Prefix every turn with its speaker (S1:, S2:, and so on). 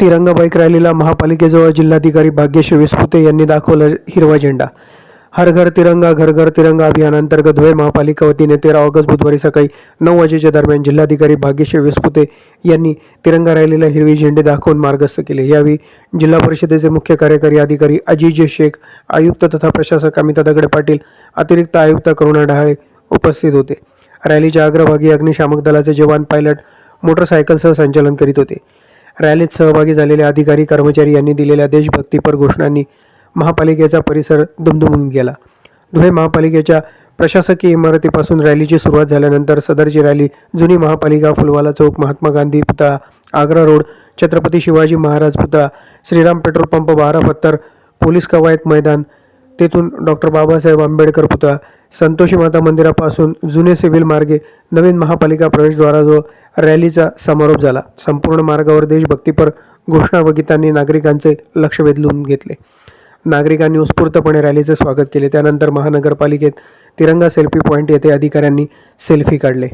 S1: तिरंगा बाईक रॅलीला महापालिकेजवळ जिल्हाधिकारी भाग्यश्री विस्पुते यांनी दाखवला हिरवा झेंडा. हर घर तिरंगा घर घर तिरंगा अभियानांतर्गत धुळे महापालिका वतीने तेरा ऑगस्ट बुधवारी सकाळी नऊ वाजेच्या दरम्यान जिल्हाधिकारी भाग्यश्री विस्पुते यांनी तिरंगा रॅलीला हिरवी झेंडे दाखवून मार्गस्थ केले. यावेळी जिल्हा परिषदेचे मुख्य कार्यकारी अधिकारी अजिज शेख आयुक्त तथा प्रशासक अमिता दगडे पाटील अतिरिक्त आयुक्त करुणा डहाळे उपस्थित होते. रॅलीच्या अग्रभागी अग्निशामक दलाचे जवान पायलट मोटरसायकलसह संचालन करीत होते. रॅलीत सहभागी झालेले अधिकारी कर्मचारी यांनी दिलेल्या देशभक्तीपर घोषणांनी महापालिकेचा परिसर दुमदुमून गेला. धुळे महापालिकेच्या प्रशासकीय इमारतीपासून रॅलीची सुरुवात झाल्यानंतर सदरची रॅली जुनी महापालिका फुलवाला चौक महात्मा गांधी पुतळा आग्रा रोड छत्रपती शिवाजी महाराज पुतळा श्रीराम पेट्रोल पंप बारा पत्तर पोलीस कवायत मैदान तेथून डॉक्टर बाबासाहेब आंबेडकर पुतळा संतोषी माता मंदिरापासून जुने सिव्हिल मार्गे नवीन महापालिका प्रवेशद्वाराजवळ रॅलीचा समारोप झाला. संपूर्ण मार्गावर देशभक्तीपर घोषणा व गीतांनी नागरिकांचे लक्ष वेधलून घेतले. नागरिकांनी उत्स्फूर्तपणे रॅलीचे स्वागत केले. त्यानंतर महानगरपालिकेत तिरंगा सेल्फी पॉईंट येथे अधिकाऱ्यांनी सेल्फी काढले.